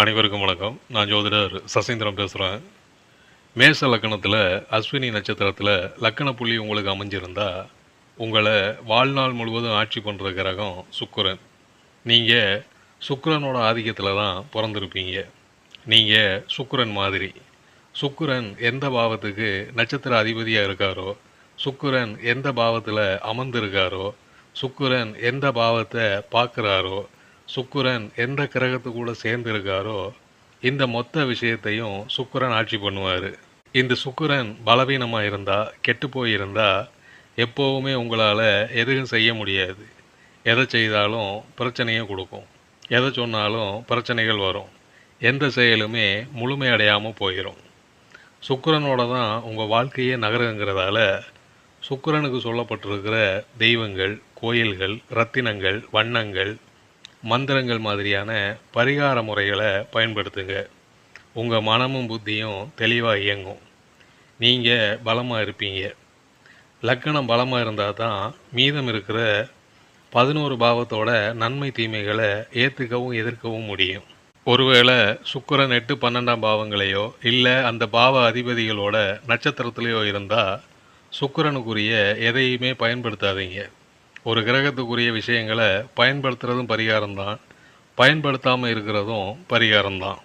அனைவருக்கும் வணக்கம். நான் ஜோதிடர் சசீந்திரம் பேசுகிறேன் மேச லக்கணத்தில் அஸ்வினி நட்சத்திரத்தில் லக்கண புள்ளி உங்களுக்கு அமைஞ்சிருந்தா உங்களை வாழ்நாள் முழுவதும் ஆட்சி பண்ணுற கிரகம் சுக்கரன். நீங்கள் சுக்கிரனோட ஆதிக்கத்தில் தான் பிறந்திருப்பீங்க. நீங்கள் சுக்கரன் மாதிரி. சுக்கரன் எந்த பாவத்துக்கு நட்சத்திர அதிபதியாக இருக்காரோ சுக்கரன் எந்த பாவத்தில் அமர்ந்திருக்காரோ சுக்கரன் எந்த பாவத்தை பார்க்குறாரோ சுக்குரன் எந்த கிரகத்து கூட சேர்ந்திருக்காரோ இந்த மொத்த விஷயத்தையும் சுக்கிரன் ஆட்சி பண்ணுவார். இந்த சுக்குரன் பலவீனமாக இருந்தால் கெட்டு போயிருந்தா எப்போவுமே உங்களால் எதுவும் செய்ய முடியாது. எதை செய்தாலும் பிரச்சனையை கொடுக்கும். எதை சொன்னாலும் பிரச்சனைகள் வரும். எந்த செயலுமே முழுமையடையாமல் போயிடும் சுக்கிரனோட தான் உங்கள் வாழ்க்கையே நகருங்கிறதால சுக்கிரனுக்கு சொல்லப்பட்டிருக்கிற தெய்வங்கள் கோயில்கள் ரத்தினங்கள் வண்ணங்கள் மந்திரங்கள் மாதிரியான பரிகார முறைகளை பயன்படுத்துங்க. உங்கள் மனமும் புத்தியும் தெளிவாக இயங்கும். நீங்கள் பலமாக இருப்பீங்க. லக்கணம் பலமாக இருந்தால் தான் மீதம் இருக்கிற பதினோரு பாவத்தோட நன்மை தீமைகளை ஏற்றுக்கவும் எதிர்க்கவும் முடியும். ஒருவேளை சுக்கிரன் எட்டு பன்னெண்டாம் பாவங்களையோ இல்லை அந்த பாவ அதிபதிகளோட நட்சத்திரத்திலேயோ இருந்தால் சுக்கிரனுக்குரிய எதையுமே பயன்படுத்தாதீங்க. ஒரு கிரகத்துக்குரிய விஷயங்களை பயன்படுத்துறதும் பரிகாரம்தான். பயன்படுத்தாமல் இருக்கிறதும் பரிகாரம்தான்.